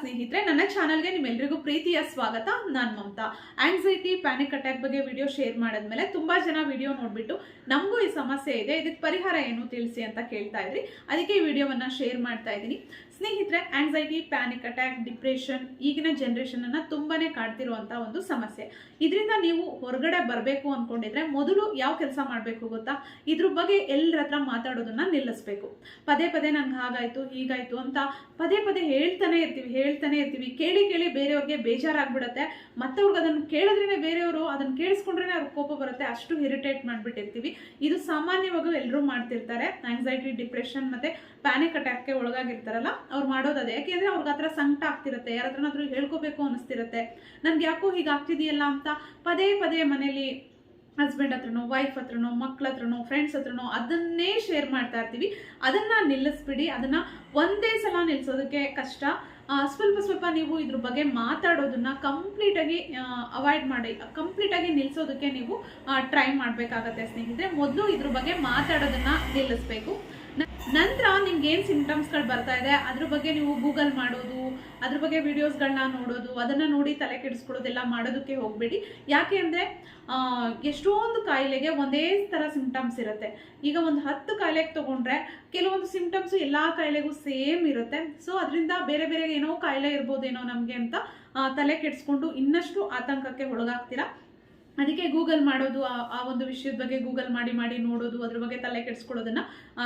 ಸ್ನೇಹಿತರೆ, ನನ್ನ ಚಾನಲ್ಗೆ ನಿಮ್ಮೆಲ್ಲರಿಗೂ ಪ್ರೀತಿಯ ಸ್ವಾಗತ. ನಾನು ಮಮತಾ. ಆಂಗ್ಸೈಟಿ ಪ್ಯಾನಿಕ್ ಅಟ್ಯಾಕ್ ಬಗ್ಗೆ ವಿಡಿಯೋ ಶೇರ್ ಮಾಡಿದ್ಮೇಲೆ ತುಂಬಾ ಜನ ವಿಡಿಯೋ ನೋಡ್ಬಿಟ್ಟು ನಮಗೂ ಈ ಸಮಸ್ಯೆ ಇದೆ, ಇದಕ್ಕೆ ಪರಿಹಾರ ಏನು ತಿಳಿಸಿ ಅಂತ ಕೇಳ್ತಾ ಇದ್ರಿ. ಅದಕ್ಕೆ ಈ ವಿಡಿಯೋವನ್ನ ಶೇರ್ ಮಾಡ್ತಾ ಇದ್ದೀನಿ. ಸ್ನೇಹಿತರೆ ಆಂಗ್ಸೈಟಿ ಪ್ಯಾನಿಕ್ ಅಟ್ಯಾಕ್ ಡಿಪ್ರೆಷನ್ ಈಗಿನ ಜನರೇಷನ್ ಅನ್ನ ತುಂಬಾನೇ ಕಾಡ್ತಿರುವಂತ ಒಂದು ಸಮಸ್ಯೆ. ಇದರಿಂದ ನೀವು ಹೊರಗಡೆ ಬರಬೇಕು ಅನ್ಕೊಂಡಿದ್ರೆ ಮೊದಲು ಯಾವ ಕೆಲಸ ಮಾಡಬೇಕು ಗೊತ್ತಾ? ಇದ್ರ ಬಗ್ಗೆ ಎಲ್ಲರ ಹತ್ರ ಮಾತಾಡೋದನ್ನ ನಿಲ್ಲಿಸ್ಬೇಕು. ಪದೇ ಪದೇ ನನ್ಗೆ ಹಾಗಾಯ್ತು, ಹೀಗಾಯ್ತು ಅಂತ ಪದೇ ಪದೇ ಹೇಳ್ತಾನೆ ಇರ್ತೀವಿ ಹೇಳ್ತಾನೆ ಇರ್ತೀವಿ. ಕೇಳಿ ಕೇಳಿ ಬೇರೆಯವ್ರಿಗೆ ಬೇಜಾರಾಗ್ಬಿಡತ್ತೆ. ಮತ್ತವ್ರಿಗೆ ಅದನ್ನ ಕೇಳಿದ್ರೇನೆ ಬೇರೆಯವರು ಅದನ್ನ ಕೇಳಿಸ್ಕೊಂಡ್ರೇನೆ ಅವ್ರಿಗೆ ಕೋಪ ಬರುತ್ತೆ. ಅಷ್ಟು ಇರಿಟೇಟ್ ಮಾಡ್ಬಿಟ್ಟಿರ್ತೀವಿ. ಇದು ಸಾಮಾನ್ಯವಾಗಿ ಎಲ್ಲರೂ ಮಾಡ್ತಿರ್ತಾರೆ. ಆಂಗ್ಸೈಟಿ ಡಿಪ್ರೆಷನ್ ಮತ್ತೆ ಪ್ಯಾನಿಕ್ ಅಟ್ಯಾಕ್ಗೆ ಒಳಗಾಗಿರ್ತಾರಲ್ಲ ಅವ್ರು ಮಾಡೋದು ಅದೇ. ಯಾಕೆಂದ್ರೆ ಅವ್ರಿಗೆ ಹತ್ರ ಸಂಕಟ ಆಗ್ತಿರುತ್ತೆ. ಯಾರ ಹತ್ರನಾದ್ರೂ ಹೇಳ್ಕೋಬೇಕು ಅನಿಸ್ತಿರುತ್ತೆ ನನ್ಗೆ ಯಾಕೋ ಹೀಗೆ ಆಗ್ತಿದೆಯಲ್ಲ ಅಂತ ಪದೇ ಪದೇ ಮನೇಲಿ ಹಸ್ಬೆಂಡ್ ಹತ್ರನೋ ವೈಫ್ ಹತ್ರನೋ, ಮಕ್ಳ ಹತ್ರನೋ ಫ್ರೆಂಡ್ಸ್ ಹತ್ರನೋ ಅದನ್ನೇ ಶೇರ್ ಮಾಡ್ತಾ ಇರ್ತೀವಿ. ಅದನ್ನ ನಿಲ್ಲಿಸ್ಬಿಡಿ. ಅದನ್ನ ಒಂದೇ ಸಲ ನಿಲ್ಲಿಸೋದಕ್ಕೆ ಕಷ್ಟ. ಸ್ವಲ್ಪ ಸ್ವಲ್ಪ ನೀವು ಇದ್ರ ಬಗ್ಗೆ ಮಾತಾಡೋದನ್ನ ಕಂಪ್ಲೀಟ್ ಆಗಿ ಅವಾಯ್ಡ್ ಮಾಡಿ ಕಂಪ್ಲೀಟ್ ಆಗಿ ನಿಲ್ಸೋದಕ್ಕೆ ನೀವು ಟ್ರೈ ಮಾಡ್ಬೇಕಾಗತ್ತೆ ಸ್ನೇಹಿತರೆ. ಮೊದಲು ಇದ್ರ ಬಗ್ಗೆ ಮಾತಾಡೋದನ್ನ ನಿಲ್ಲಿಸ್ಬೇಕು. ನಂತರ ನಿಮ್ಗೆ ಏನು ಸಿಂಪ್ಟಮ್ಸ್ಗಳು ಬರ್ತಾ ಇದೆ? ಅದ್ರ ಬಗ್ಗೆ ನೀವು ಗೂಗಲ್ ಮಾಡೋದು, ಅದ್ರ ಬಗ್ಗೆ ವಿಡಿಯೋಸ್ಗಳನ್ನ ನೋಡೋದು, ಅದನ್ನ ನೋಡಿ ತಲೆ ಕೆಡಿಸ್ಕೊಳ್ಳೋದೆಲ್ಲ ಮಾಡೋದಕ್ಕೆ ಹೋಗ್ಬೇಡಿ. ಯಾಕೆ ಅಂದರೆ ಎಷ್ಟೊಂದು ಕಾಯಿಲೆಗೆ ಒಂದೇ ತರ ಸಿಂಪ್ಟಮ್ಸ್ ಇರುತ್ತೆ. ಈಗ ಒಂದು ಹತ್ತು ಕಾಯಿಲೆಗೆ ತಗೊಂಡ್ರೆ ಕೆಲವೊಂದು ಸಿಂಪ್ಟಮ್ಸು ಎಲ್ಲಾ ಕಾಯಿಲೆಗೂ ಸೇಮ್ ಇರುತ್ತೆ. ಸೊ ಅದರಿಂದ ಬೇರೆ ಬೇರೆ ಏನೋ ಕಾಯಿಲೆ ಇರ್ಬೋದೇನೋ ನಮಗೆ ಅಂತ ತಲೆ ಕೆಡಿಸ್ಕೊಂಡು ಇನ್ನಷ್ಟು ಆತಂಕಕ್ಕೆ ಒಳಗಾಗ್ತೀರಾ? ಅದಕ್ಕೆ ಗೂಗಲ್ ಮಾಡೋದು, ಆ- ಒಂದು ವಿಷಯದ ಬಗ್ಗೆ ಗೂಗಲ್ ಮಾಡಿ ಮಾಡಿ ನೋಡೋದು, ಅದ್ರ ಬಗ್ಗೆ ತಲೆ ಕೆಡಿಸ್ಕೊಳ್ಳೋದನ್ನ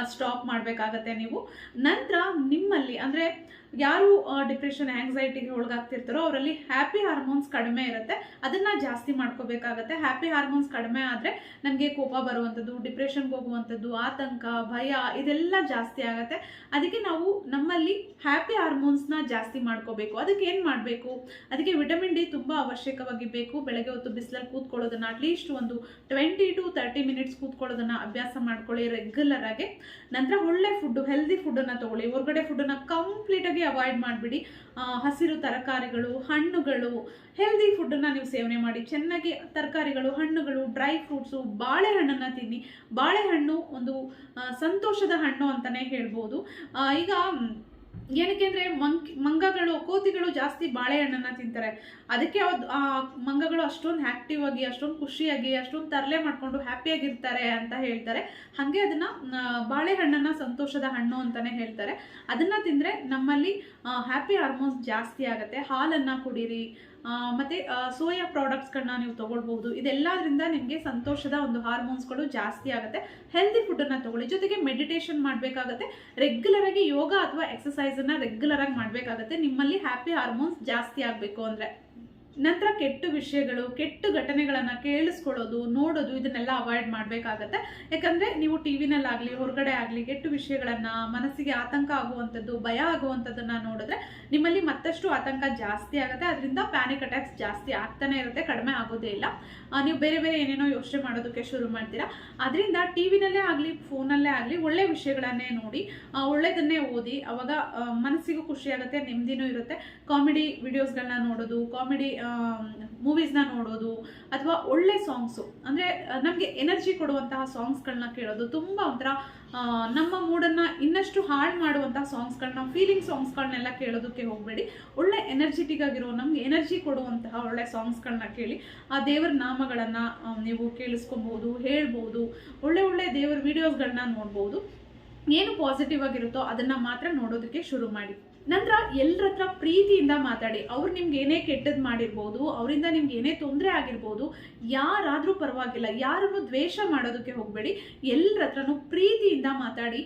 ಸ್ಟಾಪ್ ಮಾಡಬೇಕಾಗತ್ತೆ ನೀವು. ನಂತರ ನಿಮ್ಮಲ್ಲಿ, ಅಂದ್ರೆ ಯಾರು ಡಿಪ್ರೆಷನ್ ಆಂಗ್ಸೈಟಿಗೆ ಒಳಗಾಗ್ತಿರ್ತಾರೋ ಅವರಲ್ಲಿ ಹ್ಯಾಪಿ ಹಾರ್ಮೋನ್ಸ್ ಕಡಿಮೆ ಇರುತ್ತೆ. ಅದನ್ನ ಜಾಸ್ತಿ ಮಾಡ್ಕೋಬೇಕಾಗತ್ತೆ. ಹ್ಯಾಪಿ ಹಾರ್ಮೋನ್ಸ್ ಕಡಿಮೆ ಆದ್ರೆ ನಮಗೆ ಕೋಪ ಬರುವಂಥದ್ದು ಡಿಪ್ರೆಷನ್ಗೆ ಹೋಗುವಂಥದ್ದು, ಆತಂಕ, ಭಯ ಇದೆಲ್ಲ ಜಾಸ್ತಿ ಆಗತ್ತೆ. ಅದಕ್ಕೆ ನಾವು ನಮ್ಮಲ್ಲಿ ಹ್ಯಾಪಿ ಹಾರ್ಮೋನ್ಸ್ನ ಜಾಸ್ತಿ ಮಾಡ್ಕೋಬೇಕು. ಅದಕ್ಕೆ ಏನು ಮಾಡಬೇಕು? ಅದಕ್ಕೆ ವಿಟಮಿನ್ ಡಿ ತುಂಬ ಅವಶ್ಯಕವಾಗಿ ಬೇಕು. ಬೆಳಗ್ಗೆ ಹೊತ್ತು ಬಿಸಿಲಲ್ಲಿ ಕೂತ್ಕೊಳ್ಳೋದನ್ನ ಅಟ್ಲೀಸ್ಟ್ ಒಂದು ಟ್ವೆಂಟಿ ಟು ತರ್ಟಿ ಮಿನಿಟ್ಸ್ ಕೂತ್ಕೊಳ್ಳೋದನ್ನ ಅಭ್ಯಾಸ ಮಾಡ್ಕೊಳ್ಳಿ ರೆಗ್ಯುಲರ್ ಆಗಿ. ನಂತರ ಒಳ್ಳೆ ಫುಡ್ ಹೆಲ್ದಿ ಫುಡ್ಡನ್ನು ತಗೊಳ್ಳಿ. ಹೊರಗಡೆ ಫುಡ್ಡನ್ನು ಕಂಪ್ಲೀಟಾಗಿ ಅವಾಯ್ಡ್ ಮಾಡಿಬಿಡಿ. ಹಸಿರು ತರಕಾರಿಗಳು, ಹಣ್ಣುಗಳು ಹೆಲ್ದಿ ಫುಡ್ಡನ್ನು ನೀವು ಸೇವನೆ ಮಾಡಿ. ಚೆನ್ನಾಗಿ ತರಕಾರಿಗಳು, ಹಣ್ಣುಗಳು ಡ್ರೈ ಫ್ರೂಟ್ಸು ಬಾಳೆಹಣ್ಣನ್ನು ತಿನ್ನಿ. ಬಾಳೆಹಣ್ಣು ಒಂದು ಸಂತೋಷದ ಹಣ್ಣು ಅಂತಲೇ ಹೇಳ್ಬೋದು. ಈಗ ಏನಕ್ಕೆ ಅಂದರೆ ಮಂಕ್ ಮಂಗಗಳು, ಕೋತಿಗಳು ಜಾಸ್ತಿ ಬಾಳೆಹಣ್ಣನ್ನ ತಿಂತಾರೆ. ಅದಕ್ಕೆ ಅವ್ ಆ ಮಂಗಗಳು ಅಷ್ಟೊಂದು ಆಕ್ಟಿವ್ ಆಗಿ, ಅಷ್ಟೊಂದು ಖುಷಿಯಾಗಿ, ಅಷ್ಟೊಂದು ತರಲೆ ಮಾಡ್ಕೊಂಡು ಹ್ಯಾಪಿಯಾಗಿರ್ತಾರೆ ಅಂತ ಹೇಳ್ತಾರೆ. ಹಾಗೆ ಅದನ್ನ ಬಾಳೆಹಣ್ಣನ್ನು ಸಂತೋಷದ ಹಣ್ಣು ಅಂತಾನೆ ಹೇಳ್ತಾರೆ. ಅದನ್ನ ತಿಂದ್ರೆ ನಮ್ಮಲ್ಲಿ ಹ್ಯಾಪಿ ಹಾರ್ಮೋನ್ಸ್ ಜಾಸ್ತಿ ಆಗುತ್ತೆ. ಹಾಲನ್ನ ಕುಡೀರಿ ಮತ್ತು ಸೋಯಾ ಪ್ರಾಡಕ್ಟ್ಸ್ಗಳನ್ನ ನೀವು ತಗೊಳ್ಬಹುದು. ಇದೆಲ್ಲದರಿಂದ ನಿಮಗೆ ಸಂತೋಷದ ಒಂದು ಹಾರ್ಮೋನ್ಸ್ಗಳು ಜಾಸ್ತಿ ಆಗುತ್ತೆ. ಹೆಲ್ದಿ ಫುಡ್ಡನ್ನು ತಗೊಳ್ಳಿ. ಜೊತೆಗೆ ಮೆಡಿಟೇಷನ್ ಮಾಡಬೇಕಾಗತ್ತೆ. ರೆಗ್ಯುಲರ್ ಆಗಿ ಯೋಗ ಅಥವಾ ಎಕ್ಸಸೈಸ್ ಅನ್ನ ರೆಗ್ಯುಲರ್ ಆಗಿ ಮಾಡಬೇಕಾಗತ್ತೆ. ನಿಮ್ಮಲ್ಲಿ ಹ್ಯಾಪಿ ಹಾರ್ಮೋನ್ಸ್ ಜಾಸ್ತಿ ಆಗಬೇಕು ಅಂದ್ರೆ. ನಂತರ ಕೆಟ್ಟ ವಿಷಯಗಳು, ಕೆಟ್ಟ ಘಟನೆಗಳನ್ನು ಕೇಳಿಸ್ಕೊಳ್ಳೋದು, ನೋಡೋದು, ಇದನ್ನೆಲ್ಲ ಅವಾಯ್ಡ್ ಮಾಡಬೇಕಾಗತ್ತೆ. ಯಾಕಂದ್ರೆ ನೀವು ಟಿವಿನಲ್ಲಾಗ್ಲಿ, ಹೊರಗಡೆ ಆಗಲಿ, ಕೆಟ್ಟ ವಿಷಯಗಳನ್ನ, ಮನಸ್ಸಿಗೆ ಆತಂಕ ಆಗುವಂಥದ್ದು, ಭಯ ಆಗುವಂಥದ್ದನ್ನ ನೋಡಿದ್ರೆ ನಿಮ್ಮಲ್ಲಿ ಮತ್ತಷ್ಟು ಆತಂಕ ಜಾಸ್ತಿ ಆಗುತ್ತೆ. ಅದರಿಂದ ಪ್ಯಾನಿಕ್ ಅಟ್ಯಾಕ್ಸ್ ಜಾಸ್ತಿ ಆಗ್ತಾನೆ ಇರುತ್ತೆ, ಕಡಿಮೆ ಆಗೋದೇ ಇಲ್ಲ. ನೀವು ಬೇರೆ ಬೇರೆ ಏನೇನೋ ಯೋಚನೆ ಮಾಡೋದಕ್ಕೆ ಶುರು ಮಾಡ್ತೀರಾ. ಅದರಿಂದ ಟಿವಿನಲ್ಲೇ ಆಗಲಿ, ಫೋನಲ್ಲೇ ಆಗಲಿ, ಒಳ್ಳೆ ವಿಷಯಗಳನ್ನೇ ನೋಡಿ ಒಳ್ಳೆಯದನ್ನೇ ಓದಿ, ಅವಾಗ ಮನಸ್ಸಿಗೂ ಖುಷಿಯಾಗುತ್ತೆ ನೆಮ್ಮದಿನೂ ಇರುತ್ತೆ. ಕಾಮಿಡಿ ವಿಡಿಯೋಸ್ಗಳನ್ನ ನೋಡೋದು, ಕಾಮಿಡಿ ಮೂವೀಸ್ನ ನೋಡೋದು ಅಥವಾ ಒಳ್ಳೆ ಸಾಂಗ್ಸು ಅಂದರೆ ನಮಗೆ ಎನರ್ಜಿ ಕೊಡುವಂತಹ ಸಾಂಗ್ಸ್ಗಳನ್ನ ಕೇಳೋದು ತುಂಬ ಒಂಥರ ನಮ್ಮ ಮೂಡನ್ನು ಇನ್ನಷ್ಟು ಹಾಳು ಮಾಡುವಂತಹ ಸಾಂಗ್ಸ್ಗಳನ್ನ ಫೀಲಿಂಗ್ ಸಾಂಗ್ಸ್ಗಳನ್ನೆಲ್ಲ ಕೇಳೋದಕ್ಕೆ ಹೋಗಬೇಡಿ. ಒಳ್ಳೆ ಎನರ್ಜೆಟಿಕ್ ಆಗಿರೋ ನಮಗೆ ಎನರ್ಜಿ ಕೊಡುವಂತಹ ಒಳ್ಳೆ ಸಾಂಗ್ಸ್ಗಳನ್ನ ಕೇಳಿ, ಆ ದೇವರ ನಾಮಗಳನ್ನು ನೀವು ಕೇಳಿಸ್ಕೊಬೋದು ಹೇಳ್ಬೋದು ಒಳ್ಳೆ ಒಳ್ಳೆ ದೇವರ ವಿಡಿಯೋಸ್ಗಳನ್ನ ನೋಡ್ಬೋದು ಏನು ಪಾಸಿಟಿವ್ ಆಗಿರುತ್ತೋ ಅದನ್ನು ಮಾತ್ರ ನೋಡೋದಕ್ಕೆ ಶುರು ಮಾಡಿ. ನಂತರ ಎಲ್ಲರ ಹತ್ರ ಪ್ರೀತಿಯಿಂದ ಮಾತಾಡಿ. ಅವ್ರು ನಿಮ್ಗೆ ಏನೇ ಕೆಟ್ಟದ್ದು ಮಾಡಿರ್ಬೋದು, ಅವರಿಂದ ನಿಮ್ಗೆ ಏನೇ ತೊಂದರೆ ಆಗಿರ್ಬೋದು, ಯಾರಾದರೂ ಪರವಾಗಿಲ್ಲ. ಯಾರನ್ನು ದ್ವೇಷ ಮಾಡೋದಕ್ಕೆ ಹೋಗಬೇಡಿ. ಎಲ್ಲರ ಹತ್ರನೂ ಪ್ರೀತಿಯಿಂದ ಮಾತಾಡಿ.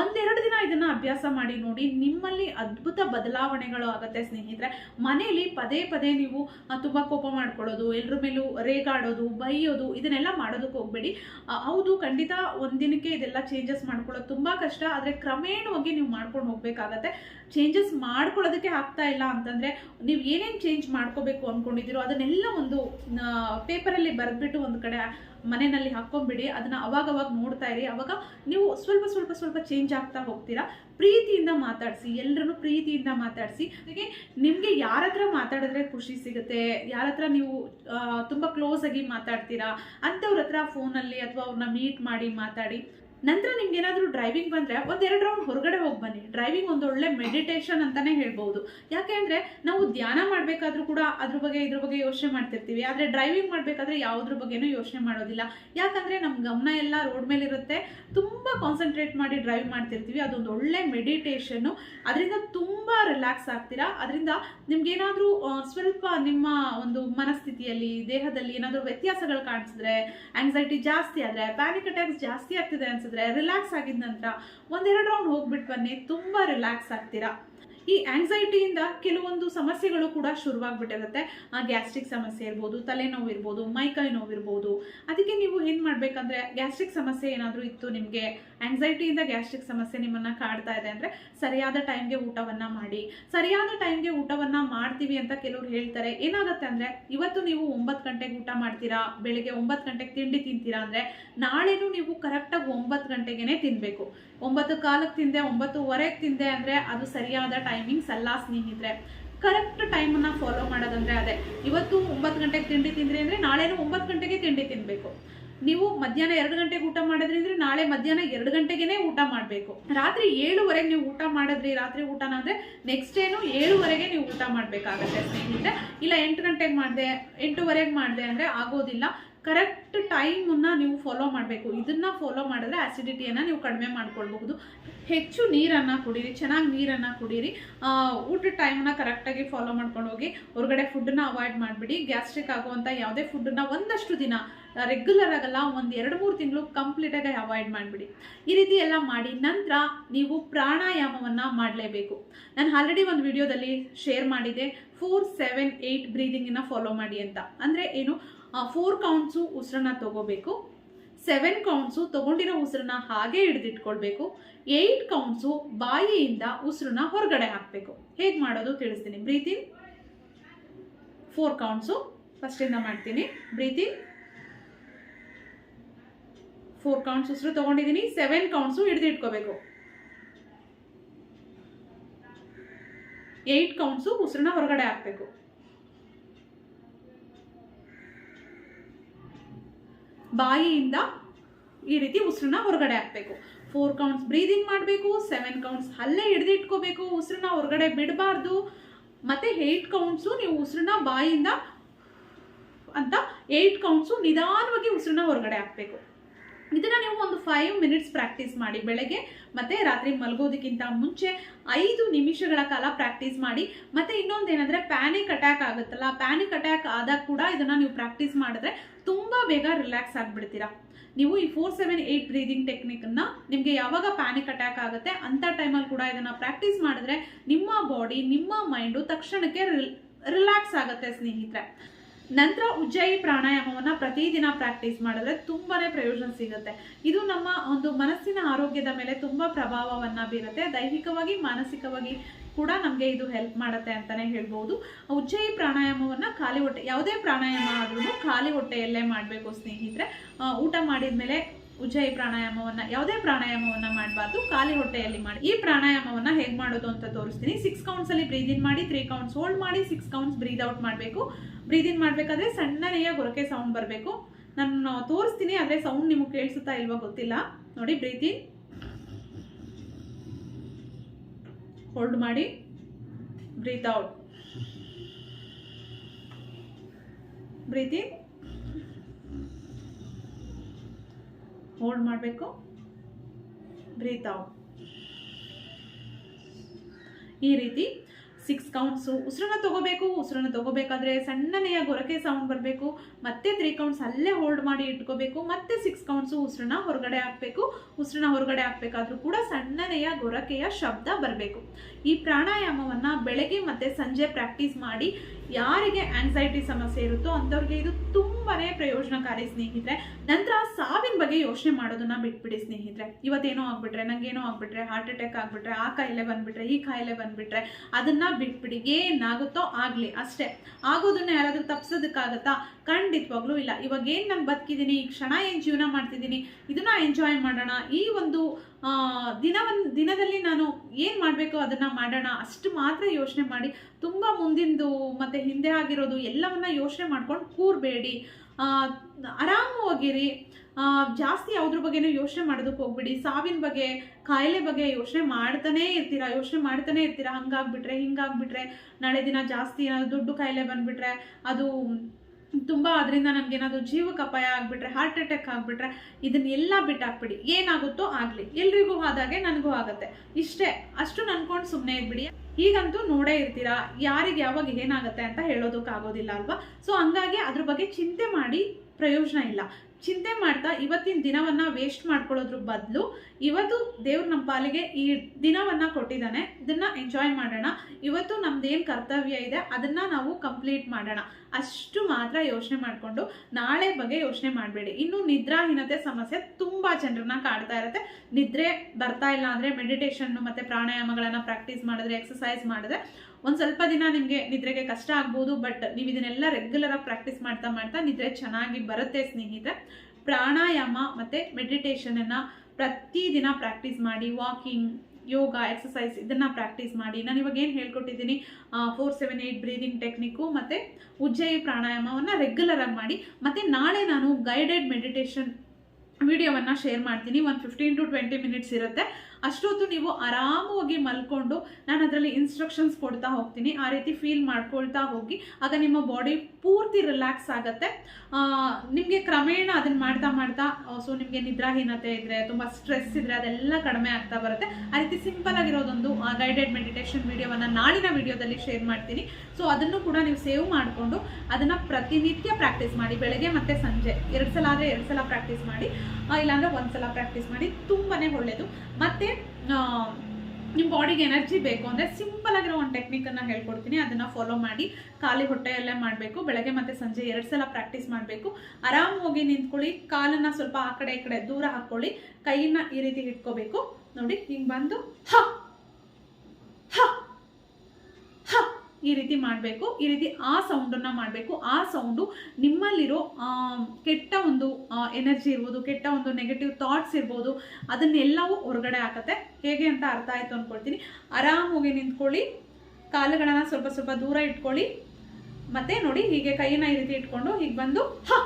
ಒಂದೆರಡು ದಿನ ಇದನ್ನ ಅಭ್ಯಾಸ ಮಾಡಿ ನೋಡಿ. ನಿಮ್ಮಲ್ಲಿ ಅದ್ಭುತ ಬದಲಾವಣೆಗಳು ಆಗುತ್ತೆ ಸ್ನೇಹಿತರೆ. ಮನೆಯಲ್ಲಿ ಪದೇ ಪದೇ ನೀವು ತುಂಬ ತುಂಬಾ ಕೋಪ ಮಾಡ್ಕೊಳ್ಳೋದು ಎಲ್ಲರ ಮೇಲೂ ರೇಗಾಡೋದು, ಬೈಯೋದು, ಇದನ್ನೆಲ್ಲ ಮಾಡೋದಕ್ಕೆ ಹೋಗಬೇಡಿ. ಹೌದು, ಖಂಡಿತ ಒಂದಿನಕ್ಕೆ ಇದೆಲ್ಲ ಚೇಂಜಸ್ ಮಾಡ್ಕೊಳ್ಳೋದು ತುಂಬಾ ಕಷ್ಟ. ಆದ್ರೆ ಕ್ರಮೇಣವಾಗಿ ನೀವು ಮಾಡ್ಕೊಂಡು ಹೋಗ್ಬೇಕಾಗತ್ತೆ. ಚೇಂಜಸ್ ಮಾಡ್ಕೊಳ್ಳೋದಕ್ಕೆ ಆಗ್ತಾ ಇಲ್ಲ ಅಂತಂದ್ರೆ ನೀವು ಏನೇನು ಚೇಂಜ್ ಮಾಡ್ಕೋಬೇಕು ಅಂದ್ಕೊಂಡಿದ್ದೀರೋ ಅದನ್ನೆಲ್ಲ ಒಂದು ಪೇಪರಲ್ಲಿ ಬರೆದ್ಬಿಟ್ಟು ಒಂದು ಕಡೆ ಮನೆಯಲ್ಲಿ ಹಾಕೊಂಡ್ಬಿಡಿ ಅದನ್ನ ಅವಾಗ ಅವಾಗ ನೋಡ್ತಾ ಇರಿ. ಅವಾಗ ನೀವು ಸ್ವಲ್ಪ ಸ್ವಲ್ಪ ಸ್ವಲ್ಪ ಚೇಂಜ್ ಆಗ್ತಾ ಹೋಗ್ತೀರಾ. ಪ್ರೀತಿಯಿಂದ ಮಾತಾಡಿಸಿ ಎಲ್ಲರನ್ನು ಪ್ರೀತಿಯಿಂದ ಮಾತಾಡಿಸಿ. ಹಾಗೆ ನಿಮಗೆ ಯಾರ ಹತ್ರ ಮಾತಾಡಿದ್ರೆ ಖುಷಿ ಸಿಗುತ್ತೆ, ಯಾರ ಹತ್ರ ನೀವು ತುಂಬ ತುಂಬಾ ಕ್ಲೋಸ್ ಆಗಿ ಮಾತಾಡ್ತೀರಾ, ಅಂಥವ್ರ ಹತ್ರ ಫೋನಲ್ಲಿ ಅಥವಾ ಅವ್ರನ್ನ ಮೀಟ್ ಮಾಡಿ ಮಾತಾಡಿ. ನಂತರ ನಿಮ್ಗೆ ಏನಾದರೂ ಡ್ರೈವಿಂಗ್ ಬಂದರೆ ಒಂದೆರಡು ರೌಂಡ್ ಹೊರಗಡೆ ಹೋಗಿ ಬನ್ನಿ. ಡ್ರೈವಿಂಗ್ ಒಂದು ಒಳ್ಳೆ ಮೆಡಿಟೇಷನ್ ಅಂತಾನೆ ಹೇಳ್ಬೋದು. ಯಾಕೆ ಅಂದರೆ ನಾವು ಧ್ಯಾನ ಮಾಡಬೇಕಾದ್ರೂ ಕೂಡ ಅದ್ರ ಬಗ್ಗೆ, ಇದ್ರ ಬಗ್ಗೆ ಯೋಚನೆ ಮಾಡ್ತಿರ್ತೀವಿ. ಆದರೆ ಡ್ರೈವಿಂಗ್ ಮಾಡಬೇಕಾದ್ರೆ ಯಾವುದ್ರ ಬಗ್ಗೆನೂ ಯೋಚನೆ ಮಾಡೋದಿಲ್ಲ. ಯಾಕಂದರೆ ನಮ್ಮ ಗಮನ ಎಲ್ಲ ರೋಡ್ ಮೇಲೆ ಇರುತ್ತೆ ತುಂಬ ಕಾನ್ಸಂಟ್ರೇಟ್ ಮಾಡಿ ಡ್ರೈವ್ ಮಾಡ್ತಿರ್ತೀವಿ. ಅದೊಂದು ಒಳ್ಳೆ ಮೆಡಿಟೇಷನ್ನು ಅದರಿಂದ ತುಂಬ ರಿಲ್ಯಾಕ್ಸ್ ಆಗ್ತೀರಾ? ಅದರಿಂದ ನಿಮ್ಗೇನಾದರೂ ಸ್ವಲ್ಪ ನಿಮ್ಮ ಒಂದು ಮನಸ್ಥಿತಿಯಲ್ಲಿ, ದೇಹದಲ್ಲಿ ಏನಾದರೂ ವ್ಯತ್ಯಾಸಗಳು ಕಾಣಿಸಿದ್ರೆ ಆಂಗ್ಸೈಟಿ ಜಾಸ್ತಿ ಆದರೆ ಪ್ಯಾನಿಕ್ ಅಟ್ಯಾಕ್ಸ್ ಜಾಸ್ತಿ ಆಗ್ತಿದೆ ಅನ್ಸಿದ್ರೆ ರಿಲ್ಯಾಕ್ಸ್ ಆಗಿದ ನಂತರ ಒಂದೆರಡು ರೌಂಡ್ ಹೋಗ್ಬಿಟ್ಟು ಬನ್ನಿ ತುಂಬ ರಿಲ್ಯಾಕ್ಸ್ ಆಗ್ತೀರಾ? ಈ ಆಂಗ್ಸೈಟಿಯಿಂದ ಕೆಲವೊಂದು ಸಮಸ್ಯೆಗಳು ಕೂಡ ಶುರುವಾಗ್ಬಿಟ್ಟಿರುತ್ತೆ. ಗ್ಯಾಸ್ಟ್ರಿಕ್ ಸಮಸ್ಯೆ ಇರ್ಬೋದು, ತಲೆನೋವು ಇರ್ಬೋದು ಮೈಕೈ ನೋವು ಇರ್ಬೋದು. ಅದಕ್ಕೆ ನೀವು ಏನು ಮಾಡಬೇಕಂದ್ರೆ ಗ್ಯಾಸ್ಟ್ರಿಕ್ ಸಮಸ್ಯೆ ಏನಾದರೂ ಇತ್ತು ನಿಮಗೆ ಆಂಗ್ಸೈಟಿಯಿಂದ ಗ್ಯಾಸ್ಟ್ರಿಕ್ ಸಮಸ್ಯೆ ನಿಮ್ಮನ್ನು ಕಾಡ್ತಾ ಇದೆ ಅಂದರೆ ಸರಿಯಾದ ಟೈಮ್ಗೆ ಊಟವನ್ನು ಮಾಡಿ. ಸರಿಯಾದ ಟೈಮ್ಗೆ ಊಟವನ್ನು ಮಾಡ್ತೀವಿ ಅಂತ ಕೆಲವರು ಹೇಳ್ತಾರೆ. ಏನಾಗುತ್ತೆ ಅಂದರೆ, ಇವತ್ತು ನೀವು ಒಂಬತ್ತು ಗಂಟೆಗೆ ಊಟ ಮಾಡ್ತೀರಾ, ಬೆಳಿಗ್ಗೆ ಒಂಬತ್ತು ಗಂಟೆಗೆ ತಿಂಡಿ ತಿಂತೀರಾ ಅಂದರೆ ನಾಳೆನೂ ನೀವು ಕರೆಕ್ಟಾಗಿ ಒಂಬತ್ತು ಗಂಟೆಗೆ ತಿನ್ನಬೇಕು ಒಂಬತ್ತು ಕಾಲಕ್ಕೆ ತಿಂದೆ, ಒಂಬತ್ತುವರೆಗೆ ತಿಂದೆ ಅಂದರೆ ಅದು ಸರಿಯಾದ ಟೈಮಿಂಗ್ಸ್ ಅಲ್ಲ ಸ್ನೇಹಿತರೆ. ಕರೆಕ್ಟ್ ಟೈಮನ್ನು ಫಾಲೋ ಮಾಡೋದಂದರೆ ಅದೇ. ಇವತ್ತು ಒಂಬತ್ತು ಗಂಟೆಗೆ ತಿಂಡಿ ತಿಂದ್ರಿ ಅಂದರೆ ನಾಳೆನೂ ಒಂಬತ್ತು ಗಂಟೆಗೆ ತಿಂಡಿ ತಿನ್ನಬೇಕು ನೀವು ಮಧ್ಯಾಹ್ನ ಎರಡು ಗಂಟೆಗೆ ಊಟ ಮಾಡಿದ್ರಿ ಅಂದರೆ ನಾಳೆ ಮಧ್ಯಾಹ್ನ ಎರಡು ಗಂಟೆಗೇ ಊಟ ಮಾಡಬೇಕು. ರಾತ್ರಿ ಏಳುವರೆಗೆ ನೀವು ಊಟ ಮಾಡಿದ್ರಿ, ರಾತ್ರಿ ಊಟನ ಅಂದರೆ ನೆಕ್ಸ್ಟ್ ಡೇನು ಏಳುವರೆಗೆ ನೀವು ಊಟ ಮಾಡಬೇಕಾಗತ್ತೆ ಸ್ನೇಹಿತರೆ. ಇಲ್ಲ ಎಂಟು ಗಂಟೆಗೆ ಮಾಡಿದೆ, ಎಂಟುವರೆಗೆ ಮಾಡಿದೆ ಅಂದರೆ ಆಗೋದಿಲ್ಲ. ಕರೆಕ್ಟ್ ಟೈಮನ್ನ ನೀವು ಫಾಲೋ ಮಾಡಬೇಕು. ಇದನ್ನ ಫಾಲೋ ಮಾಡಿದ್ರೆ ಆಸಿಡಿಟಿಯನ್ನು ನೀವು ಕಡಿಮೆ ಮಾಡ್ಕೊಳ್ಬಹುದು. ಹೆಚ್ಚು ನೀರನ್ನು ಕುಡೀರಿ, ಚೆನ್ನಾಗಿ ನೀರನ್ನು ಕುಡೀರಿ. ಊಟದ ಟೈಮನ್ನ ಕರೆಕ್ಟಾಗಿ ಫಾಲೋ ಮಾಡ್ಕೊಂಡು ಹೋಗಿ, ಹೊರಗಡೆ ಫುಡ್ಡನ್ನು ಅವಾಯ್ಡ್ ಮಾಡಿಬಿಡಿ. ಗ್ಯಾಸ್ಟ್ರಿಕ್ ಆಗುವಂಥ ಯಾವುದೇ ಫುಡ್ಡನ್ನ ಒಂದಷ್ಟು ದಿನ ರೆಗ್ಯುಲರ್ ಆಗಲ್ಲ, ಒಂದು ಎರಡು ಮೂರು ತಿಂಗಳು ಕಂಪ್ಲೀಟಾಗಿ ಅವಾಯ್ಡ್ ಮಾಡಿಬಿಡಿ. ಈ ರೀತಿ ಎಲ್ಲ ಮಾಡಿ ನಂತರ ನೀವು ಪ್ರಾಣಾಯಾಮವನ್ನು ಮಾಡಲೇಬೇಕು. ನಾನು ಆಲ್ರೆಡಿ ಒಂದು ವಿಡಿಯೋದಲ್ಲಿ ಶೇರ್ ಮಾಡಿದೆ ಫೋರ್ ಸೆವೆನ್ ಏಯ್ಟ್ ಬ್ರೀದಿಂಗನ್ನು ಫಾಲೋ ಮಾಡಿ ಅಂತ. ಅಂದರೆ ಏನು? ಫೋರ್ ಕೌಂಟ್ಸು ಉಸಿರನ್ನ ತಗೋಬೇಕು. ಸೆವೆನ್ ಕೌಂಟ್ಸು ತಗೊಂಡಿರೋ ಉಸಿರನ್ನ ಹಾಗೆ ಹಿಡಿದಿಟ್ಕೊಳ್ಬೇಕು. ಏಯ್ಟ್ ಕೌಂಟ್ಸು ಬಾಯಿಯಿಂದ ಉಸಿರನ್ನ ಹೊರಗಡೆ ಹಾಕಬೇಕು. ಹೇಗೆ ಮಾಡೋದು ತಿಳಿಸ್ತೀನಿ. ಬ್ರೀತಿಂಗ್ ಫೋರ್ ಕೌಂಟ್ಸು ಫಸ್ಟಿಂದ ಮಾಡ್ತೀನಿ. ಬ್ರೀತಿಂಗ್ ಫೋರ್ ಕೌಂಟ್ಸ್ ಉಸಿರು ತಗೊಂಡಿದ್ದೀನಿ ಸೆವೆನ್ ಕೌಂಟ್ಸು ಹಿಡಿದಿಟ್ಕೋಬೇಕು. ಏಯ್ಟ್ ಕೌಂಟ್ಸು ಉಸಿರನ್ನ ಹೊರಗಡೆ ಹಾಕಬೇಕು. ಬಾಯಿಯಿಂದ ಈ ರೀತಿ ಉಸಿರನ್ನ ಹೊರಗಡೆ ಹಾಕಬೇಕು. ಫೋರ್ ಕೌಂಟ್ಸ್ ಬ್ರೀದಿಂಗ್ ಮಾಡಬೇಕು ಸೆವೆನ್ ಕೌಂಟ್ಸ್ ಅಲ್ಲೇ ಹಿಡಿದಿಟ್ಕೋಬೇಕು, ಉಸಿರನ್ನ ಹೊರಗಡೆ ಬಿಡಬಾರ್ದು. ಮತ್ತೆ ಏಯ್ಟ್ ಕೌಂಟ್ಸು ನೀವು ಉಸಿರನ್ನ ಬಾಯಿಯಿಂದ ಅಂತ ಏಯ್ಟ್ ಕೌಂಟ್ಸು ನಿಧಾನವಾಗಿ ಉಸಿರನ್ನ ಹೊರಗಡೆ ಹಾಕಬೇಕು. ಇದನ್ನ ನೀವು ಒಂದು ಫೈವ್ ಮಿನಿಟ್ಸ್ ಪ್ರಾಕ್ಟೀಸ್ ಮಾಡಿ ಬೆಳಗ್ಗೆ ಮತ್ತೆ ರಾತ್ರಿ ಮಲಗೋದಕ್ಕಿಂತ ಮುಂಚೆ ಐದು ನಿಮಿಷಗಳ ಕಾಲ ಪ್ರಾಕ್ಟೀಸ್ ಮಾಡಿ. ಮತ್ತೆ ಇನ್ನೊಂದು ಏನಂದ್ರೆ ಪ್ಯಾನಿಕ್ ಅಟ್ಯಾಕ್ ಆಗುತ್ತಲ್ಲ ಪ್ಯಾನಿಕ್ ಅಟ್ಯಾಕ್ ಆದಾಗ ಕೂಡ ಇದನ್ನ ನೀವು ಪ್ರಾಕ್ಟೀಸ್ ಮಾಡಿದ್ರೆ ತುಂಬಾ ಬೇಗ ರಿಲ್ಯಾಕ್ಸ್ ಆಗಿಬಿಡ್ತೀರಾ. ನೀವು ಈ ಫೋರ್ ಸೆವೆನ್ ಏಯ್ಟ್ ಬ್ರೀದಿಂಗ್ ಟೆಕ್ನಿಕನ್ನ ನಿಮಗೆ ಯಾವಾಗ ಪ್ಯಾನಿಕ್ ಅಟ್ಯಾಕ್ ಆಗುತ್ತೆ ಅಂಥ ಟೈಮಲ್ಲಿ ಕೂಡ ಇದನ್ನ ಪ್ರಾಕ್ಟೀಸ್ ಮಾಡಿದ್ರೆ ನಿಮ್ಮ ಬಾಡಿ ನಿಮ್ಮ ಮೈಂಡು ತಕ್ಷಣಕ್ಕೆ ರಿಲ್ಯಾಕ್ಸ್ ಆಗುತ್ತೆ ಸ್ನೇಹಿತರೆ. ನಂತರ ಉಜ್ಜಾಯಿ ಪ್ರಾಣಾಯಾಮವನ್ನು ಪ್ರತಿದಿನ ಪ್ರಾಕ್ಟೀಸ್ ಮಾಡಿದ್ರೆ ತುಂಬಾ ಪ್ರಯೋಜನ ಸಿಗುತ್ತೆ. ಇದು ನಮ್ಮ ಒಂದು ಮನಸ್ಸಿನ ಆರೋಗ್ಯದ ಮೇಲೆ ತುಂಬ ಪ್ರಭಾವವನ್ನು ಬೀರುತ್ತೆ. ದೈಹಿಕವಾಗಿ, ಮಾನಸಿಕವಾಗಿ ಕೂಡ ನಮಗೆ ಇದು ಹೆಲ್ಪ್ ಮಾಡುತ್ತೆ ಅಂತಲೇ ಹೇಳ್ಬೋದು. ಉಜ್ಜಾಯಿ ಪ್ರಾಣಾಯಾಮವನ್ನು ಖಾಲಿ ಹೊಟ್ಟೆ, ಯಾವುದೇ ಪ್ರಾಣಾಯಾಮ ಆದ್ರೂ ಖಾಲಿ ಹೊಟ್ಟೆಯಲ್ಲೇ ಮಾಡಬೇಕು ಸ್ನೇಹಿತರೆ. ಊಟ ಮಾಡಿದ ಮಾಡಿದ್ಮೇಲೆ ಉಜ್ಜಾಯಿ ಪ್ರಾಣಾಯಾಮವನ್ನ, ಯಾವುದೇ ಪ್ರಾಣಾಯಾಮವನ್ನ ಮಾಡಬಾರ್ದು, ಖಾಲಿ ಹೊಟ್ಟೆಯಲ್ಲಿ ಮಾಡಿ. ಈ ಪ್ರಾಣಾಯಾಮವನ್ನ ಹೇಗೆ ಮಾಡೋದು ಅಂತ ತೋರಿಸ್ತೀನಿ. ಸಿಕ್ಸ್ ಕೌಂಟ್ಸ್ ಅಲ್ಲಿ ಬ್ರೀದ್ ಮಾಡಿ ತ್ರೀ ಕೌಂಟ್ಸ್ ಹೋಲ್ಡ್ ಮಾಡಿ ಸಿಕ್ಸ್ ಕೌಂಟ್ಸ್ ಬ್ರೀದ್ ಔಟ್ ಮಾಡಬೇಕು. ಬ್ರೀದ್ ಮಾಡಬೇಕಾದ್ರೆ ಸಣ್ಣನೆಯ ಗೊರಕೆ ಸೌಂಡ್ ಬರಬೇಕು. ನಾನು ತೋರಿಸ್ತೀನಿ, ಆದರೆ ಸೌಂಡ್ ನಿಮಗೆ ಕೇಳಿಸುತ್ತಾ ಇಲ್ವಾ ಗೊತ್ತಿಲ್ಲ. ನೋಡಿ ಬ್ರೀತ್ ಹೋಲ್ಡ್ ಮಾಡಿ. Breath out breath in hold ಮಾಡಬೇಕು. Breath out. ಈ ರೀತಿ ಸಿಕ್ಸ್ ಕೌಂಟ್ಸು ಉಸಿರನ್ನ ತಗೋಬೇಕು. ಉಸಿರನ್ನ ತಗೋಬೇಕಾದ್ರೆ ಸಣ್ಣನೆಯ ಗೊರಕೆ ಸೌಂಡ್ ಬರಬೇಕು. ಮತ್ತೆ ತ್ರೀ ಕೌಂಟ್ಸ್ ಅಲ್ಲೇ ಹೋಲ್ಡ್ ಮಾಡಿ ಇಟ್ಕೋಬೇಕು. ಮತ್ತೆ ಸಿಕ್ಸ್ ಕೌಂಟ್ಸು ಉಸಿರನ್ನ ಹೊರಗಡೆ ಹಾಕಬೇಕು. ಉಸಿರನ್ನ ಹೊರಗಡೆ ಹಾಕಬೇಕಾದ್ರೂ ಕೂಡ ಸಣ್ಣನೆಯ ಗೊರಕೆಯ ಶಬ್ದ ಬರಬೇಕು. ಈ ಪ್ರಾಣಾಯಾಮವನ್ನು ಬೆಳಗ್ಗೆ ಮತ್ತೆ ಸಂಜೆ ಪ್ರಾಕ್ಟೀಸ್ ಮಾಡಿ ಯಾರಿಗೆ ಆಂಗ್ಸೈಟಿ ಸಮಸ್ಯೆ ಇರುತ್ತೋ ಅಂಥವ್ರಿಗೆ ಇದು ತುಂಬಾನೇ ಪ್ರಯೋಜನಕಾರಿ ಸ್ನೇಹಿತರೆ. ನಂತರ ಸಾವಿನ ಬಗ್ಗೆ ಯೋಚನೆ ಮಾಡೋದನ್ನ ಬಿಟ್ಬಿಡಿ ಸ್ನೇಹಿತರೆ. ಇವತ್ತೇನೋ ಆಗ್ಬಿಟ್ರೆ, ನಂಗೇನೋ ಆಗ್ಬಿಟ್ರೆ ಹಾರ್ಟ್ ಅಟ್ಯಾಕ್ ಆಗ್ಬಿಟ್ರೆ, ಆ ಕಾಯಿಲೆ ಬಂದ್ಬಿಟ್ರೆ, ಈ ಕಾಯಿಲೆ ಬಂದ್ಬಿಟ್ರೆ, ಅದನ್ನ ಬಿಟ್ಬಿಡಿ. ಏನಾಗುತ್ತೋ ಆಗ್ಲಿ ಅಷ್ಟೇ. ಆಗೋದನ್ನ ಯಾರಾದ್ರೂ ತಪ್ಸೋದಕ್ಕಾಗತ್ತಾ? ಖಂಡಿತವಾಗ್ಲೂ ಇಲ್ಲ. ಇವಾಗ ಏನ್ ನಾನು ಬದುಕಿದ್ದೀನಿ ಈ ಕ್ಷಣ ಏನ್ ಜೀವನ ಮಾಡ್ತಿದ್ದೀನಿ ಇದನ್ನ ಎಂಜಾಯ್ ಮಾಡೋಣ, ಈ ಒಂದು ದಿನವನ್, ದಿನದಲ್ಲಿ ನಾನು ಏನು ಮಾಡಬೇಕು ಅದನ್ನು ಮಾಡೋಣ, ಅಷ್ಟು ಮಾತ್ರ ಯೋಚನೆ ಮಾಡಿ, ತುಂಬ ಮುಂದಿಂದು ಮತ್ತು ಹಿಂದೆ ಆಗಿರೋದು ಎಲ್ಲವನ್ನ ಯೋಚನೆ ಮಾಡ್ಕೊಂಡು ಕೂರಬೇಡಿ. ಆರಾಮ ಹೋಗಿರಿ ಜಾಸ್ತಿ ಯಾವ್ದ್ರ ಬಗ್ಗೆನೂ ಯೋಚನೆ ಮಾಡೋದಕ್ಕೆ ಹೋಗ್ಬಿಡಿ. ಸಾವಿನ ಬಗ್ಗೆ, ಕಾಯಿಲೆ ಬಗ್ಗೆ ಯೋಚನೆ ಮಾಡ್ತಾನೇ ಇರ್ತೀರಾ? ಯೋಚನೆ ಮಾಡ್ತಾನೆ ಇರ್ತೀರಾ? ಹಂಗಾಗ್ಬಿಟ್ರೆ, ಹಿಂಗಾಗ್ಬಿಟ್ರೆ, ನಾಳೆ ದಿನ ಜಾಸ್ತಿ ಏನಾದ್ರು ದುಡ್ಡು ಕಾಯಿಲೆ ಬಂದುಬಿಟ್ರೆ, ಅದು ತುಂಬ ಅದರಿಂದ ನನಗೇನಾದ್ರು ಜೀವಕ್ಕೆ ಅಪಾಯ ಆಗಿಬಿಟ್ರೆ ಹಾರ್ಟ್ ಅಟ್ಯಾಕ್ ಆಗಿಬಿಟ್ರೆ, ಇದನ್ನೆಲ್ಲ ಬಿಟ್ಟಾಕ್ಬಿಡಿ. ಏನಾಗುತ್ತೋ ಆಗಲಿ. ಎಲ್ರಿಗೂ ಆದಾಗೆ ನನಗೂ ಆಗತ್ತೆ. ಇಷ್ಟೇ. ಅಷ್ಟು ನನ್ಕೊಂಡು ಸುಮ್ಮನೆ ಇದ್ಬಿಡಿ ಈಗಂತೂ ನೋಡೇ ಇರ್ತೀರಾ? ಯಾರಿಗೆ ಯಾವಾಗ ಏನಾಗುತ್ತೆ ಅಂತ ಹೇಳೋದಕ್ಕಾಗೋದಿಲ್ಲ ಅಲ್ವಾ? ಸೊ ಹಂಗಾಗಿ ಅದ್ರ ಬಗ್ಗೆ ಚಿಂತೆ ಮಾಡಿ ಪ್ರಯೋಜನ ಇಲ್ಲ. ಚಿಂತೆ ಮಾಡ್ತಾ ಇವತ್ತಿನ ದಿನವನ್ನ ವೇಸ್ಟ್ ಮಾಡ್ಕೊಳ್ಳೋದ್ರ ಬದಲು ಇವತ್ತು ದೇವ್ರು ನಮ್ಮ ಪಾಲಿಗೆ ಈ ದಿನವನ್ನ ಕೊಟ್ಟಿದ್ದಾನೆ. ಇದನ್ನ ಎಂಜಾಯ್ ಮಾಡೋಣ. ಇವತ್ತು ನಮ್ದೇನು ಕರ್ತವ್ಯ ಇದೆ, ಅದನ್ನ ನಾವು ಕಂಪ್ಲೀಟ್ ಮಾಡೋಣ. ಅಷ್ಟು ಮಾತ್ರ ಯೋಚನೆ ಮಾಡಿಕೊಂಡು ನಾಳೆ ಬಗ್ಗೆ ಯೋಚನೆ ಮಾಡಬೇಡಿ. ಇನ್ನು ನಿದ್ರಾಹೀನತೆ ಸಮಸ್ಯೆ ತುಂಬ ಜನರನ್ನ ಕಾಡ್ತಾ ಇರುತ್ತೆ. ನಿದ್ರೆ ಬರ್ತಾ ಇಲ್ಲ ಅಂದರೆ ಮೆಡಿಟೇಷನ್ನು ಮತ್ತು ಪ್ರಾಣಾಯಾಮಗಳನ್ನು ಪ್ರಾಕ್ಟೀಸ್ ಮಾಡಿದ್ರೆ ಎಕ್ಸಸೈಸ್ ಮಾಡಿದ್ರೆ ಒಂದ್ ಸ್ವಲ್ಪ ದಿನ ನಿಮಗೆ ನಿದ್ರೆಗೆ ಕಷ್ಟ ಆಗ್ಬೋದು ಬಟ್ ನೀವು ಇದನ್ನೆಲ್ಲ ರೆಗ್ಯುಲರ್ ಆಗಿ ಪ್ರಾಕ್ಟೀಸ್ ಮಾಡ್ತಾ ಮಾಡ್ತಾ ನಿದ್ರೆ ಚೆನ್ನಾಗಿ ಬರುತ್ತೆ ಸ್ನೇಹಿತರೆ. ಪ್ರಾಣಾಯಾಮ ಮತ್ತು ಮೆಡಿಟೇಷನನ್ನು ಪ್ರತಿದಿನ ಪ್ರಾಕ್ಟೀಸ್ ಮಾಡಿ ವಾಕಿಂಗ್ ಯೋಗ ಎಕ್ಸಸೈಸ್ ಇದನ್ನು ಪ್ರಾಕ್ಟೀಸ್ ಮಾಡಿ. ನಾನು ಇವಾಗ ಏನು ಹೇಳ್ಕೊಟ್ಟಿದ್ದೀನಿ four seven eight breathing technique ಮತ್ತು ಉಜ್ಜಯಿ ಪ್ರಾಣಾಯಾಮವನ್ನು ರೆಗ್ಯುಲರ್ ಆಗಿ ಮಾಡಿ. ಮತ್ತು ನಾಳೆ ನಾನು ಗೈಡೆಡ್ ಮೆಡಿಟೇಷನ್ ವಿಡಿಯೋವನ್ನು ಶೇರ್ ಮಾಡ್ತೀನಿ. ಒಂದು ಫಿಫ್ಟೀನ್ ಟು ಟ್ವೆಂಟಿ ಮಿನಿಟ್ಸ್ ಇರುತ್ತೆ. ಅಷ್ಟೊತ್ತು ನೀವು ಆರಾಮವಾಗಿ ಮಲ್ಕೊಂಡು ನಾನು ಅದರಲ್ಲಿ ಇನ್ಸ್ಟ್ರಕ್ಷನ್ಸ್ ಕೊಡ್ತಾ ಹೋಗ್ತೀನಿ. ಆ ರೀತಿ ಫೀಲ್ ಮಾಡ್ಕೊಳ್ತಾ ಹೋಗಿ. ಆಗ ನಿಮ್ಮ ಬಾಡಿ ಪೂರ್ತಿ ರಿಲ್ಯಾಕ್ಸ್ ಆಗುತ್ತೆ. ನಿಮಗೆ ಕ್ರಮೇಣ ಅದನ್ನ ಮಾಡ್ತಾ ಮಾಡ್ತಾ ಸೊ ನಿಮಗೆ ನಿದ್ರಾಹೀನತೆ ಇದ್ರೆ, ತುಂಬ ಸ್ಟ್ರೆಸ್ ಇದ್ರೆ ಅದೆಲ್ಲ ಕಡಿಮೆ ಆಗ್ತಾ ಬರುತ್ತೆ. ಆ ರೀತಿ ಸಿಂಪಲ್ ಆಗಿರೋದೊಂದು ಗೈಡೆಡ್ ಮೆಡಿಟೇಷನ್ ವಿಡಿಯೋವನ್ನ ನಾಳಿನ ವಿಡಿಯೋದಲ್ಲಿ ಶೇರ್ ಮಾಡ್ತೀನಿ. ಸೊ ಅದನ್ನು ಕೂಡ ನೀವು ಸೇವ್ ಮಾಡಿಕೊಂಡು ಅದನ್ನು ಪ್ರತಿನಿತ್ಯ ಪ್ರಾಕ್ಟೀಸ್ ಮಾಡಿ. ಬೆಳಗ್ಗೆ ಮತ್ತೆ ಸಂಜೆ. ಎರಡು ಸಲ ಆದರೆ ಎರಡು ಸಲ ಪ್ರಾಕ್ಟೀಸ್ ಮಾಡಿ. ಇಲ್ಲಾಂದರೆ ಒಂದು ಸಲ ಪ್ರಾಕ್ಟೀಸ್ ಮಾಡಿ. ತುಂಬಾ ಒಳ್ಳೆಯದು ಮತ್ತೆ ನಿಮ್ಮ ಬಾಡಿಗೆ ಎನರ್ಜಿ ಬೇಕು ಅಂದರೆ ಸಿಂಪಲ್ ಆಗಿರೋ ಒಂದು ಟೆಕ್ನಿಕನ್ನು ಹೇಳ್ಕೊಡ್ತೀನಿ. ಅದನ್ನು ಫಾಲೋ ಮಾಡಿ, ಖಾಲಿ ಹೊಟ್ಟೆಯಲ್ಲೇ ಮಾಡಬೇಕು. ಬೆಳಗ್ಗೆ ಮತ್ತು ಸಂಜೆ ಎರಡು ಸಲ ಪ್ರಾಕ್ಟೀಸ್ ಮಾಡಬೇಕು. ಆರಾಮಾಗಿ ನಿಂತ್ಕೊಳ್ಳಿ. ಕಾಲನ್ನು ಸ್ವಲ್ಪ ಆ ಕಡೆ ಈ ಕಡೆ ದೂರ ಹಾಕ್ಕೊಳ್ಳಿ. ಕೈಯನ್ನು ಈ ರೀತಿ ಇಟ್ಕೋಬೇಕು. ನೋಡಿ, ಹಿಂಗೆ ಬಂದು ಹ ಹ ಈ ರೀತಿ ಮಾಡಬೇಕು, ಈ ರೀತಿ ಆ ಸೌಂಡನ್ನು ಮಾಡಬೇಕು. ಆ ಸೌಂಡು ನಿಮ್ಮಲ್ಲಿರೋ ಕೆಟ್ಟ ಒಂದು ಎನರ್ಜಿ ಇರ್ಬೋದು, ಕೆಟ್ಟ ಒಂದು ನೆಗೆಟಿವ್ ಥಾಟ್ಸ್ ಇರ್ಬೋದು, ಅದನ್ನೆಲ್ಲವೂ ಹೊರಗಡೆ ಹಾಕತ್ತೆ. ಹೇಗೆ ಅಂತ ಅರ್ಥ ಆಯ್ತು ಆರಾಮ್ ಆರಾಮಾಗಿ ನಿಂತ್ಕೊಳ್ಳಿ. ಕಾಲುಗಳನ್ನು ಸ್ವಲ್ಪ ಸ್ವಲ್ಪ ದೂರ ಇಟ್ಕೊಳ್ಳಿ. ಮತ್ತೆ ನೋಡಿ ಹೀಗೆ ಕೈನ ಈ ರೀತಿ ಇಟ್ಕೊಂಡು ಹೀಗೆ ಬಂದು ಹ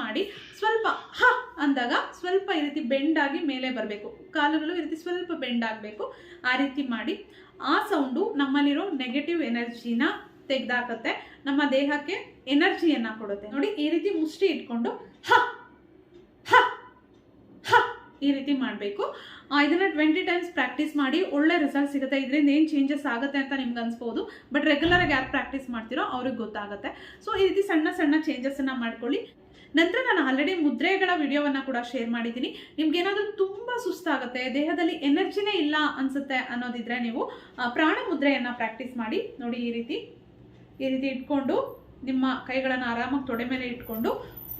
ಮಾಡಿ ಸ್ವಲ್ಪ ಹ ಅಂದಾಗ ಸ್ವಲ್ಪ ಈ ರೀತಿ ಬೆಂಡ್ ಆಗಿ ಮೇಲೆ ಬರಬೇಕು. ಕಾಲುಗಳು ಈ ರೀತಿ ಸ್ವಲ್ಪ ಬೆಂಡ್ ಆಗಬೇಕು. ಆ ರೀತಿ ಮಾಡಿ ಆ ಸೌಂಡು ನಮ್ಮಲ್ಲಿರೋ ನೆಗೆಟಿವ್ ಎನರ್ಜಿನ ತೆಗೆದಾಕತ್ತೆ. ನಮ್ಮ ದೇಹಕ್ಕೆ ಎನರ್ಜಿಯನ್ನು ಕೊಡುತ್ತೆ. ನೋಡಿ ಈ ರೀತಿ ಮುಷ್ಟಿ ಇಟ್ಕೊಂಡು ಹ ಈ ರೀತಿ ಮಾಡಬೇಕು. ಇದನ್ನ ಟ್ವೆಂಟಿ ಟೈಮ್ಸ್ ಪ್ರಾಕ್ಟೀಸ್ ಮಾಡಿ ಒಳ್ಳೆ ರಿಸಲ್ಟ್ ಸಿಗುತ್ತೆ. ಇದರಿಂದ ಏನು ಚೇಂಜಸ್ ಆಗುತ್ತೆ ಅಂತ ನಿಮ್ಗೆ ಅನ್ಸ್ಬೋದು. ಬಟ್ ರೆಗ್ಯುಲರ್ ಆಗಿ ಯಾರು ಪ್ರಾಕ್ಟೀಸ್ ಮಾಡ್ತೀರೋ ಅವ್ರಿಗೆ ಗೊತ್ತಾಗುತ್ತೆ. ಸೊ ಈ ರೀತಿ ಸಣ್ಣ ಸಣ್ಣ ಚೇಂಜಸ್ ಅನ್ನ ಮಾಡ್ಕೊಳ್ಳಿ. ನಂತರ ನಾನು ಆಲ್ರೆಡಿ ಮುದ್ರೆಗಳ ವಿಡಿಯೋವನ್ನ ಕೂಡ ಶೇರ್ ಮಾಡಿದ್ದೀನಿ. ನಿಮ್ಗೆ ಏನಾದರೂ ತುಂಬಾ ಸುಸ್ತಾಗುತ್ತೆ, ದೇಹದಲ್ಲಿ ಎನರ್ಜಿನೇ ಇಲ್ಲ ಅನ್ಸುತ್ತೆ ಅನ್ನೋದಿದ್ರೆ ನೀವು ಪ್ರಾಣ ಮುದ್ರೆಯನ್ನ ಪ್ರಾಕ್ಟೀಸ್ ಮಾಡಿ. ನೋಡಿ ಈ ರೀತಿ ಈ ರೀತಿ ಇಟ್ಕೊಂಡು ನಿಮ್ಮ ಕೈಗಳನ್ನು ಆರಾಮಾಗಿ ತೊಡೆ ಮೇಲೆ ಇಟ್ಕೊಂಡು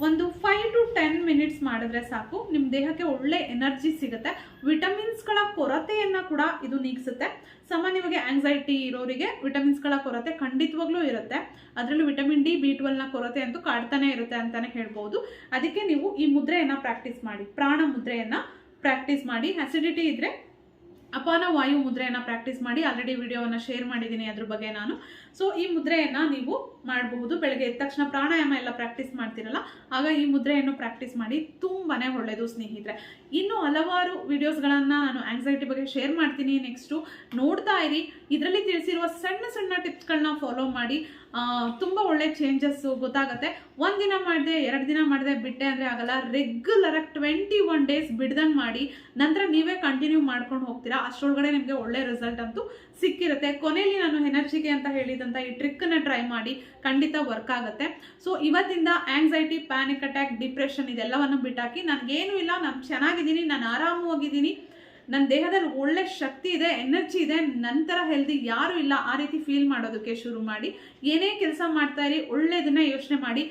ಒಂದು ಫೈವ್ ಟು ಟೆನ್ ಮಿನಿಟ್ಸ್ ಮಾಡಿದ್ರೆ ಸಾಕು. ನಿಮ್ಮ ದೇಹಕ್ಕೆ ಒಳ್ಳೆ ಎನರ್ಜಿ ಸಿಗುತ್ತೆ. ವಿಟಮಿನ್ಸ್ಗಳ ಕೊರತೆಯನ್ನು ಕೂಡ ಇದು ನೀಗಿಸುತ್ತೆ. ಸಾಮಾನ್ಯವಾಗಿ ಆಂಗ್ಸೈಟಿ ಇರೋರಿಗೆ ವಿಟಮಿನ್ಸ್ಗಳ ಕೊರತೆ ಖಂಡಿತವಾಗ್ಲೂ ಇರುತ್ತೆ. ಅದರಲ್ಲೂ ವಿಟಮಿನ್ ಡಿ ಬಿ ಟ್ವೆಲ್ನ ಕೊರತೆ ಅಂತೂ ಕಾಡ್ತಾನೆ ಇರುತ್ತೆ ಅಂತಾನೆ ಹೇಳ್ಬೋದು. ಅದಕ್ಕೆ ನೀವು ಈ ಮುದ್ರೆಯನ್ನ ಪ್ರಾಕ್ಟೀಸ್ ಮಾಡಿ. ಪ್ರಾಣ ಮುದ್ರೆಯನ್ನ ಪ್ರಾಕ್ಟೀಸ್ ಮಾಡಿ. ಅಸಿಡಿಟಿ ಇದ್ರೆ ಅಪಾನ ವಾಯು ಮುದ್ರೆಯನ್ನ ಪ್ರಾಕ್ಟೀಸ್ ಮಾಡಿ. ಆಲ್ರೆಡಿ ವಿಡಿಯೋವನ್ನ ಶೇರ್ ಮಾಡಿದ್ದೀನಿ ಅದ್ರ ಬಗ್ಗೆ ನಾನು. ಸೊ ಈ ಮುದ್ರೆಯನ್ನು ನೀವು ಮಾಡಬಹುದು. ಬೆಳಗ್ಗೆ ಎದ್ದ ತಕ್ಷಣ ಪ್ರಾಣಾಯಾಮ ಎಲ್ಲ ಪ್ರಾಕ್ಟೀಸ್ ಮಾಡ್ತಿರಲ್ಲ, ಆಗ ಈ ಮುದ್ರೆಯನ್ನು ಪ್ರಾಕ್ಟೀಸ್ ಮಾಡಿ ತುಂಬಾ ಒಳ್ಳೆಯದು ಸ್ನೇಹಿತರೆ. ಇನ್ನು ಹಲವಾರು ವಿಡಿಯೋಸ್ಗಳನ್ನು ನಾನು ಆಂಗ್ಸೈಟಿ ಬಗ್ಗೆ ಶೇರ್ ಮಾಡ್ತೀನಿ. ನೆಕ್ಸ್ಟು ನೋಡ್ತಾ ಇರಿ. ಇದರಲ್ಲಿ ತಿಳಿಸಿರುವ ಸಣ್ಣ ಸಣ್ಣ ಟಿಪ್ಸ್ಗಳನ್ನ ಫಾಲೋ ಮಾಡಿ. ತುಂಬ ಒಳ್ಳೆ ಚೇಂಜಸ್ಸು ಗೊತ್ತಾಗುತ್ತೆ. ಒಂದಿನ ಮಾಡಿದೆ, ಎರಡು ದಿನ ಮಾಡಿದೆ ಬಿಟ್ಟೆ ಅಂದರೆ ಆಗಲ್ಲ. ರೆಗ್ಯುಲರ್ ಆಗಿ ಟ್ವೆಂಟಿ ಒನ್ ಡೇಸ್ ಬಿಡ್ದಂಗೆ ಮಾಡಿ. ನಂತರ ನೀವೇ ಕಂಟಿನ್ಯೂ ಮಾಡ್ಕೊಂಡು ಹೋಗ್ತೀರಾ. ಅಷ್ಟರೊಳಗಡೆ ನಿಮಗೆ ಒಳ್ಳೆ ರಿಸಲ್ಟ್ ಅಂತೂ ಸಿಕ್ಕಿರುತ್ತೆ. ಕೊನೆಯಲ್ಲಿ ನಾನು ಎನರ್ಜಿಗೆ ಅಂತ ಹೇಳಿದಂಥ ಈ ಟ್ರಿಕ್ಕನ್ನು ಟ್ರೈ ಮಾಡಿ ಖಂಡಿತ ವರ್ಕ್ ಆಗುತ್ತೆ. ಸೊ ಇವತ್ತಿಂದ ಆಂಗ್ಸೈಟಿ ಪ್ಯಾನಿಕ್ ಅಟ್ಯಾಕ್ ಡಿಪ್ರೆಷನ್ ಇದೆಲ್ಲವನ್ನು ಬಿಟ್ಟಾಕಿ ನನಗೇನು ಇಲ್ಲ, ನಾನು ಚೆನ್ನಾಗಿದ್ದೀನಿ, ನಾನು ಆರಾಮವಾಗಿದ್ದೀನಿ ನನ್ನ ದೇಹದಲ್ಲಿ ಒಳ್ಳೆ ಶಕ್ತಿ ಇದೆ ಎನರ್ಜಿ ಇದೆ ನಂತರ ಹೆಲ್ದಿ ಯಾರು ಇಲ್ಲ, ಆ ರೀತಿ ಫೀಲ್ ಮಾಡೋದಕ್ಕೆ ಶುರು ಮಾಡಿ, ಏನೇ ಕೆಲಸ ಮಾಡ್ತಾ ಇರಿ ಒಳ್ಳೆಯದನ್ನ ಯೋಚನೆ ಮಾಡಿ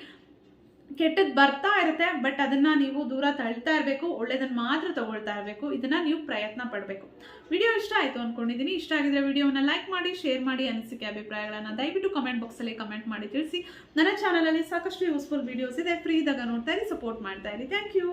ಕೆಟ್ಟದ್ ಬರ್ತಾ ಇರುತ್ತೆ ಬಟ್ ಅದನ್ನ ನೀವು ದೂರ ತಳ್ತಾ ಇರಬೇಕು ಒಳ್ಳೇದನ್ನ ಮಾತ್ರ ತಗೊಳ್ತಾ ಇರಬೇಕು, ಇದನ್ನ ನೀವು ಪ್ರಯತ್ನ ಪಡಬೇಕು. ವಿಡಿಯೋ ಇಷ್ಟ ಆಯ್ತು ಅಂದ್ಕೊಂಡಿದ್ದೀನಿ ಇಷ್ಟ ಆಗಿದ್ರೆ ವಿಡಿಯೋನ ಲೈಕ್ ಮಾಡಿ ಶೇರ್ ಮಾಡಿ ಅನಿಸಿಕೆ ಅಭಿಪ್ರಾಯಗಳನ್ನ ದಯವಿಟ್ಟು ಕಮೆಂಟ್ ಬಾಕ್ಸಲ್ಲಿ ಕಮೆಂಟ್ ಮಾಡಿ ತಿಳಿಸಿ. ನನ್ನ ಚಾನಲಲ್ಲಿ ಸಾಕಷ್ಟು ಯೂಸ್ಫುಲ್ ವಿಡಿಯೋಸ್ ಇದೆ ಫ್ರೀ ನೋಡ್ತಾ ಇರಿ ಸಪೋರ್ಟ್ ಮಾಡ್ತಾ ಇರಿ. Thank you